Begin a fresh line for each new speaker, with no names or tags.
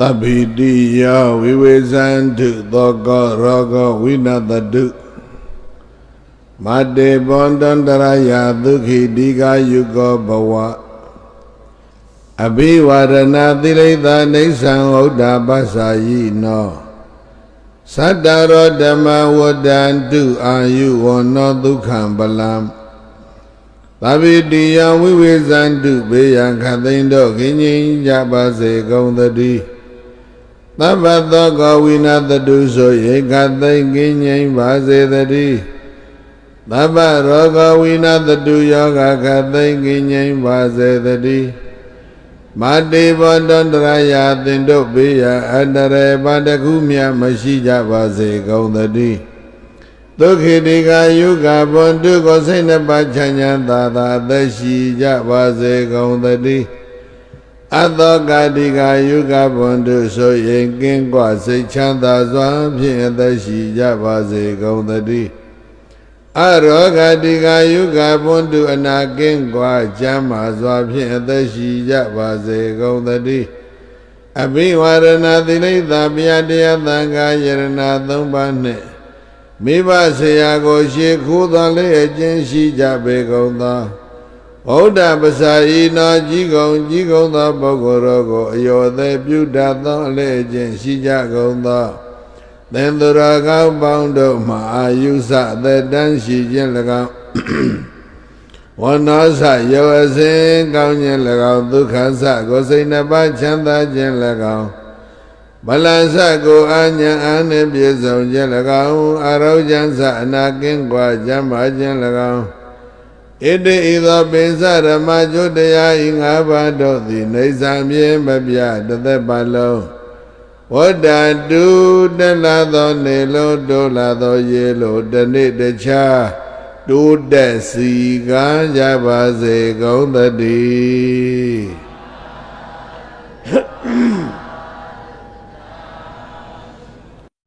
သဗ္ဗိတိယဝိဝေဇန္တုသောကောရောဂဝိနတတုမတေဘောတန္တရယဒုက္ခိတိကာယုကောဘဝအဘိဝရဏသီလိတနေသံဝုဒ္ဓပ္ပစာယိနောသတ္တရောဓမ္မဝတ္တန္တုအာယုဝနောဒုက္ခံပလံသဗ္ဗိတိယဝိဝေဇန္တုဘေယံခသိန်တို့ခင်းငိမ့်ကြပါစေကုန်သတည်း သဗ္ဗသောကောဝိနာတတုဆိုရေခသိန်ကင်းငိမ့်ပါစေတည်းသဗ္ဗရောဂဝိနာတတုယောဂခသိန်ကင်းငိမ့်ပါစေတည်းမာတေဘောတန္တရာယသင်တို့ဘေးရအတရေပါတခုမြမရှိကြပါစေကုန်သတည်းဒုက္ခိတိကာယုကဘွန်တုကိုစိတ်နှပါချမ်းချမ်းသာသာအသက်ရှိကြပါစေကုန်သတည်း အသောကာတိကာယုကဘွန်တုဆိုရင်ကင်းကွာစိတ်ချမ်းသာစွာဖြင့်အသက်ရှိကြပါစေကုန်သတည်းအရောဂတိကာယုကဘွန်တုအနာကင်းကွာကျမ်းမာစွာဖြင့်အသက်ရှိကြပါစေကုန်သတည်းအဘိဝရဏသီလိတဗျာတရားသံဃာယရဏသုံးပါးနှင့်မိဘဆရာကိုရှေးခိုးသောလေးအကျဉ်းရှိကြပေကုန်သော ဗုဒ္ဓပစ္စာဤနာကြီးကုန်ကြီးကုန်သောပုဂ္ဂိုလ်တို့ကိုအယောသည်ပြုတတ်သောအလေအကျင့်ရှိကြကုန်သောသင်္သူရကောင်းပေါင်းတို့မှအာယုစသက်တမ်းရှိခြင်း၎င်းဝဏ္ဏစယောအစဉ်ကောင်းခြင်း၎င်းဒုက္ခစကိုစိတ်နှပါချမ်းသာခြင်း၎င်းဗလန်စကိုအာညာအာနှင့်ပြည့်စုံခြင်း၎င်းအရောဉ္စအနာကင်းကွာကျမ်းမာခြင်း၎င်း ဣတိဤသောပိစရမကျုတရားဤငါးပါးတို့သည်နေဇံမြေမပြတသက်ပါလုံးဝတ္တတုတက်လာသောနေလုံးတိုးလာသောရေလိုတနေ့တခြားတိုးတက်စီကံကြပါစေကုန်သတည်း